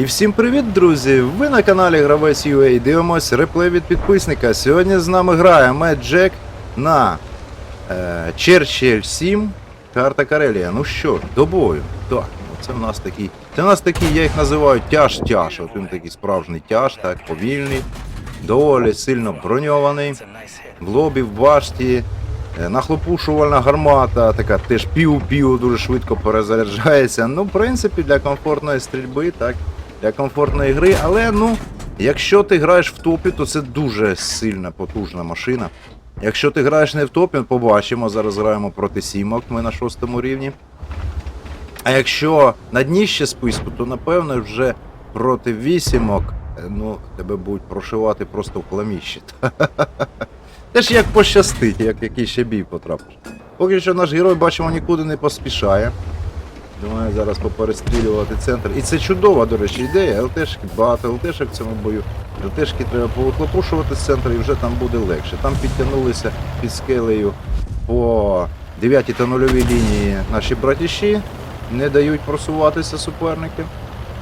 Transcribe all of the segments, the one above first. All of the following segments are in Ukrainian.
І всім привіт, друзі! Ви на каналі Гравець UA. Дивимось реплей від підписника. Сьогодні з нами грає Мед Джек на е, Черчилль 7. Карта Карелія. Ну що, до бою. Так, ну це в нас такий. Це в нас такий, я їх називаю тяж-тяж. От він такий справжній тяж, так, повільний, доволі сильно броньований. В лобі, в башті. Е, Нахлопушувальна гармата, така теж пів-пів, дуже швидко перезаряджається. Ну, в принципі, для комфортної стрільби, так, для комфортної гри. Але ну, якщо ти граєш в топі, то це дуже сильна, потужна машина. Якщо ти граєш не в топі, побачимо. Зараз граємо проти сімок, ми на шостому рівні. А якщо на дні ще списку, то напевно вже проти вісімок, е, ну, тебе будуть прошивати просто в кламіщі. Те ж як пощастить, як який ще бій потрапиш. Поки що наш герой, бачимо, нікуди не поспішає. Думаю, зараз поперестрілювати центр. І це чудова, до речі, ідея. ЛТшки, багато ЛТшок в цьому бою. ЛТшки треба повихлопушувати з центру і вже там буде легше. Там підтягнулися під скелею по 9 та нульовій лінії наші братіші. Не дають просуватися суперники.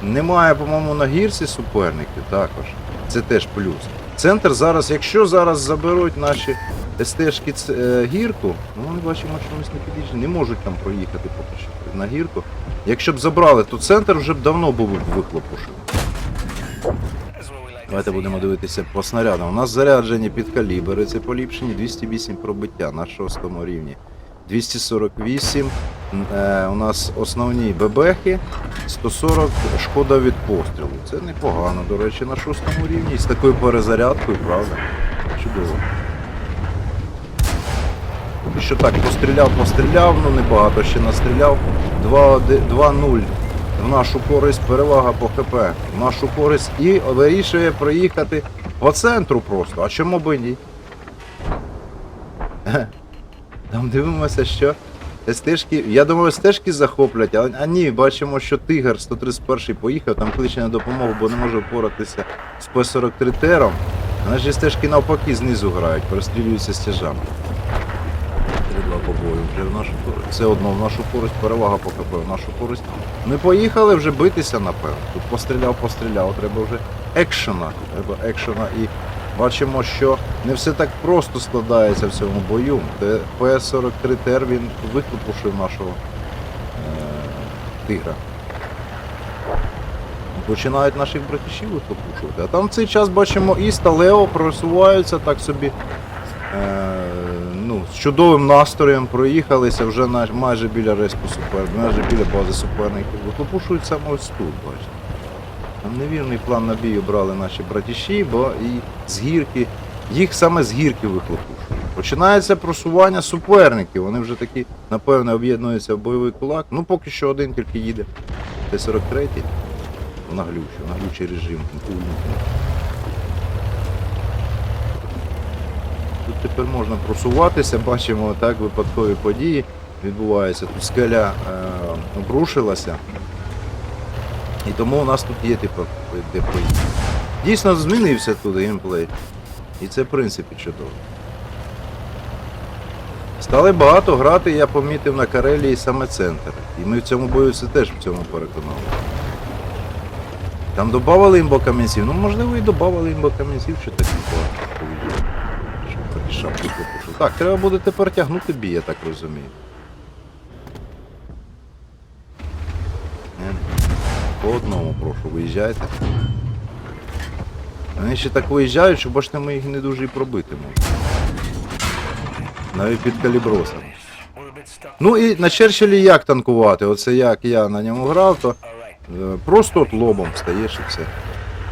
Немає, по-моєму, на гірці суперників також. Це теж плюс. Центр зараз, якщо зараз заберуть наші СТшки ц- е, гірку, ну ми бачимо, чомусь не підійшли, не можуть там проїхати поки що на гірку. Якщо б забрали, то центр вже б давно був вихлопушений. Давайте будемо дивитися по снарядам. У нас заряджені під калібри, це поліпшені 208 пробиття на шостому рівні. 248 е, у нас основні бебехи, 140 шкода від пострілу. Це непогано, до речі, на шостому рівні. І з такою перезарядкою, правда? Чудово. Поки що так, постріляв, постріляв, ну небагато ще настріляв. 2-1 2-0 в нашу користь, перевага по ХП. В нашу користь і вирішує проїхати по центру просто. А чому би ні? Там дивимося, що стежки. Я думаю, стежки захоплять, а, а ні, бачимо, що Тигр 131 поїхав, там кличе на допомогу, бо не може впоратися з П-43 тером. Наші стежки навпаки знизу грають, перестрілюються стяжами. 3-2 по бою вже в нашу користь. Все одно в нашу користь, перевага по КП в нашу користь. Ми поїхали вже битися, напевно. Тут постріляв, постріляв, треба вже екшена. Треба екшена і бачимо, що не все так просто складається в цьому бою. Де П-43 Тер він вихлопушив нашого е- тигра. Починають наших братішів вихлопушувати. А там в цей час бачимо Іст та Лео просуваються так собі. Е, з чудовим настроєм проїхалися вже на, майже біля респу супер, майже біля бази суперників. Вихлопушують саме ось тут, бачите. Там невірний план на бій обрали наші братіші, бо і з гірки, їх саме з гірки вихлопушують. Починається просування суперників. Вони вже такі, напевне, об'єднуються в бойовий кулак. Ну, поки що один тільки їде. Т-43 в наглючий, в наглючий режим. увімкнений. Тут тепер можна просуватися, бачимо так випадкові події відбуваються. Тут скеля е, обрушилася. І тому у нас тут є типу, де поїхати. Дійсно змінився тут геймплей. І це в принципі чудово. Стали багато грати, я помітив на Карелії саме центр. І ми в цьому бою це теж в цьому переконали. Там додавали імбокамінців, ну можливо і додавали так не Шапки попушив. Так, треба буде тепер тягнути бій, я так розумію. Е, По одному прошу, виїжджайте. Вони ще так виїжджають, що бачите, ми їх не дуже і пробити можемо. Навіть під калібросом. Ну і на Черчиллі як танкувати? Оце як я на ньому грав, то е, просто от лобом стаєш і все.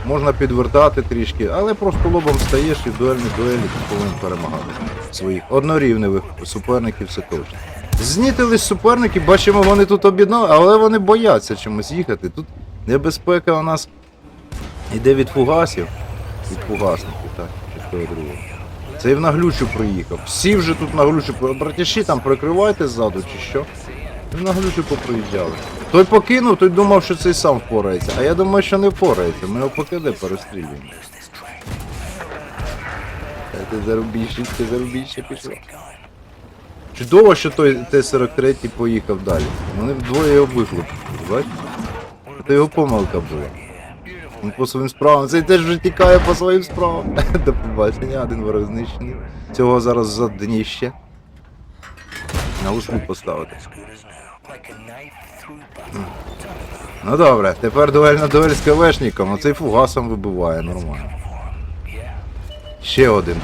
Можна підвертати трішки, але просто лобом стаєш і в дуельні дуелі ти повинен перемагати своїх однорівневих суперників, це точно. Знітились суперники, бачимо, вони тут об'єднали, але вони бояться чомусь їхати. Тут небезпека у нас йде від фугасів, від фугасників, так, чи другого. Це і в наглючу приїхав. Всі вже тут наглючу. Братіші там прикривайте ззаду чи що. І в наглючу поприїжджали. Той покинув, той думав, що цей сам впорається. А я думаю, що не впорається. Ми його покиде перестрілюємо. Зарубіще, ти зарубіще пішло. Чудово, що той Т-43 поїхав далі. Вони вдвоє його вихлопили, бачите? Це його помилка була. Він по своїм справам. Цей теж вже тікає по своїм справам. До побачення, один ворог знищений. Цього зараз за дніще. На ушку поставити. Ну добре, тепер дуель на дуель з КВшником, а цей фугасом вибиває нормально. Ще один.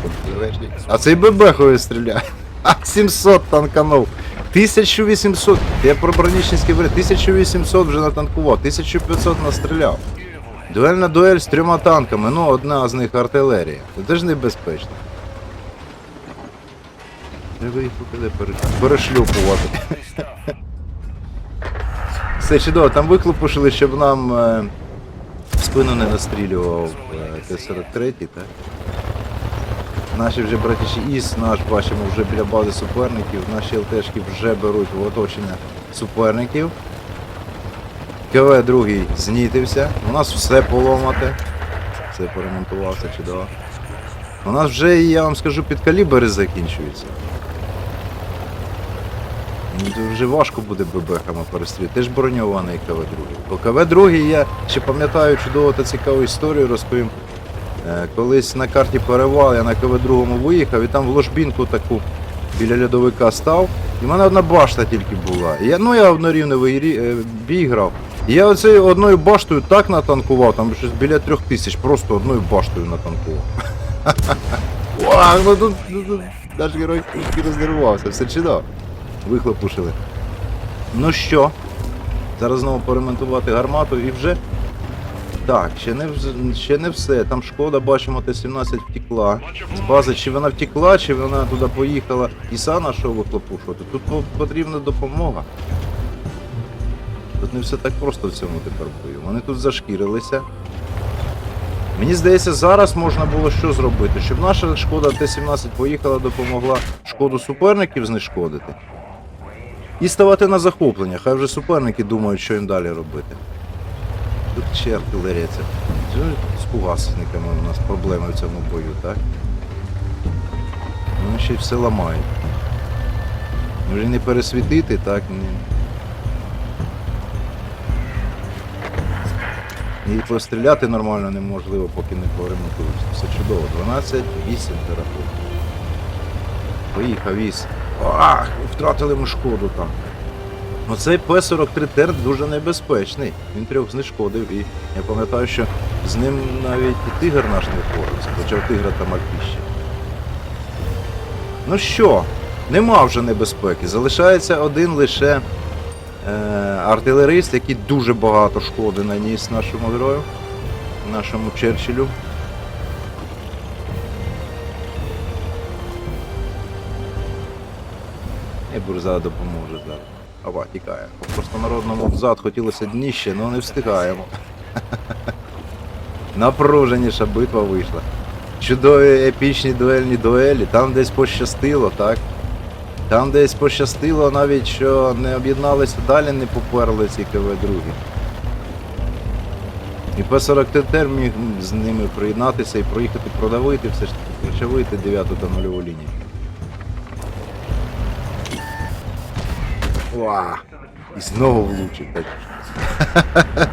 А цей бебехою стріляє. А 700 танканув. 1800. Я про бронічність говорю, 1800 вже натанкував, 1500 настріляв. Дуель на дуель з трьома танками, ну одна з них артилерія. Це ж небезпечно. Треба їх пере- перешлюпувати. Все чудово, там виклопушили, щоб нам е, в спину не настрілював е, Т-43, так? Наші вже братіші ІС, наш бачимо вже біля бази суперників, наші ЛТшки вже беруть в оточення суперників. КВ другий знітився, у нас все поломате. Все поремонтувався чудово. У нас вже, я вам скажу, підкалібри закінчуються. Вже важко буде бебехами перестріляти. Ти ж броньований КВ-2. По КВ-2 я ще пам'ятаю чудово та цікаву історію розповім. Е, Колись на карті перевал, я на КВ-2 виїхав і там в ложбінку таку біля льодовика став. І в мене одна башта тільки була. Я, ну я однорівневий рі- е, бій грав. І я оцею одною баштою так натанкував, там щось біля трьох тисяч, просто одною баштою натанкував. Вау, ну тут, ну, наш герой трішки рознервувався, все чудово. Вихлопушили. Ну що? Зараз знову поремонтувати гармату і вже. Так, ще не, ще не все. Там шкода, бачимо, Т-17 втекла. З бази, чи вона втекла, чи вона туди поїхала Іса нашого вихлопушувати. Тут потрібна допомога. Тут не все так просто в цьому тепер бою. Вони тут зашкірилися. Мені здається, зараз можна було що зробити, щоб наша шкода Т-17 поїхала, допомогла шкоду суперників знешкодити. І ставати на захоплення. Хай вже суперники думають, що їм далі робити. Тут ще артилерія це. З фугасниками у нас проблеми в цьому бою, так? Вони ще й все ламають. Вже не пересвітити, так? Ні. І постріляти нормально неможливо, поки не поремонтуєшся. Все чудово. 12, 8 терапів. Поїхав віз. Ах, втратили ми шкоду там. Оцей П-43 Тер дуже небезпечний. Він трьох знешкодив і я пам'ятаю, що з ним навіть і тигр наш не впорався, хоча тигра там альпіще. Ну що, нема вже небезпеки. Залишається один лише е, артилерист, який дуже багато шкоди наніс нашому герою, нашому Черчиллю. І Бурза допоможе зараз. Ава, тікає. По простонародному взад хотілося дніще, але не встигаємо. Напруженіша битва вийшла. Чудові епічні дуельні дуелі, там десь пощастило, так? Там десь пощастило навіть, що не об'єдналися далі, не поперли ці КВ-2. І П-40 ТТР міг з ними приєднатися і проїхати продавити, все ж таки причавити 9 та 0 лінію. Уа! І знову влучив. так.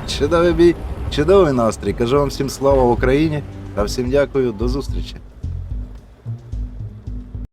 Чудовий бій, чудовий настрій. Кажу вам всім слава Україні та всім дякую, до зустрічі.